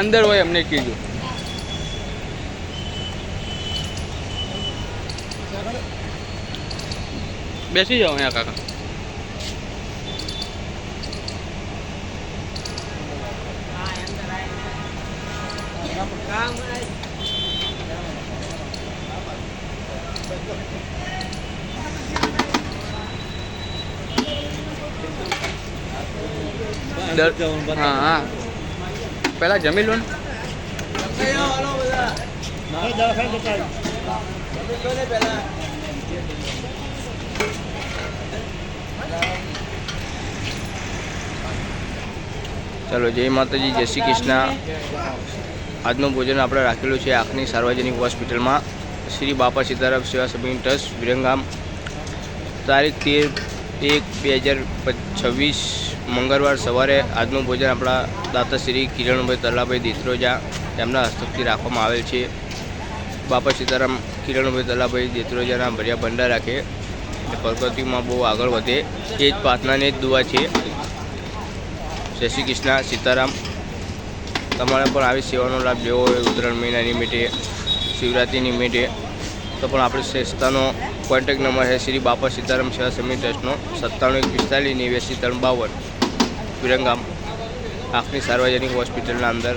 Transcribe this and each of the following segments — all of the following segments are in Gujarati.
અંદર હોય એમને કીધું બેસી જાઓ અહીંયા કાકા. હા હા. પહેલાં જમી લો ચાલો, જય માતાજી, જય શ્રી કૃષ્ણ. આજનું ભોજન આપણે રાખેલું છે આંખની સાર્વજનિક હોસ્પિટલમાં. શ્રી બાપા સીતારામ સેવા સમિતિ ટ્રસ્ટ, વિરંગામ. તારીખ તેર એક, બે હજાર છવ્વીસ મંગળવાર સવારે આજનું ભોજન આપણા દાતા શ્રી કિરણભાઈ તલાભાઈ દેત્રોજા તેમના હસ્તકથી રાખવામાં આવેલ છે. બાપા સીતારામ કિરણભાઈ તલાભાઈ દેત્રોજાના ભર્યા ભંડા રાખે. પ્રકૃતિમાં બહુ આગળ વધે એ જ પ્રાર્થનાની જ દુઆ છે. જય શ્રી કૃષ્ણ, સીતારામ. તમારે પણ આવી સેવાનો લાભ લેવો હોય ઉત્તરાયણ મહિના નિમિત્તે શિવરાત્રિ નિમિત્તે તો પણ આપણી સંસ્થાનો કોન્ટેક નંબર છે શ્રી બાપા સીતારામ સેવા સમિતિ ટ્રસ્ટનો સત્તાણું એક પિસ્તાલીસ નેવ્યાસી ત્રણ બાવન વિરંગામ, આંખની સાર્વજનિક હોસ્પિટલના અંદર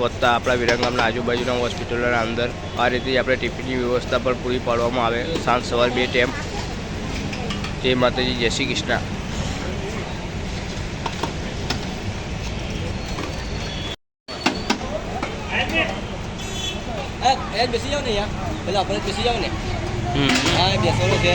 વધતા આપણા વિરંગામના આજુબાજુના હોસ્પિટલોના અંદર. આ રીતે આપણે ટિફિનની વ્યવસ્થા પણ પૂરી પાડવામાં આવે. સાંજ સવાર બે ટેમ. જય માતાજી, જય શ્રી કૃષ્ણ. એ બેસી જાવ ને યાર પેલા આપણે બેસી જાવ ને હમ હા બેસવાનું છે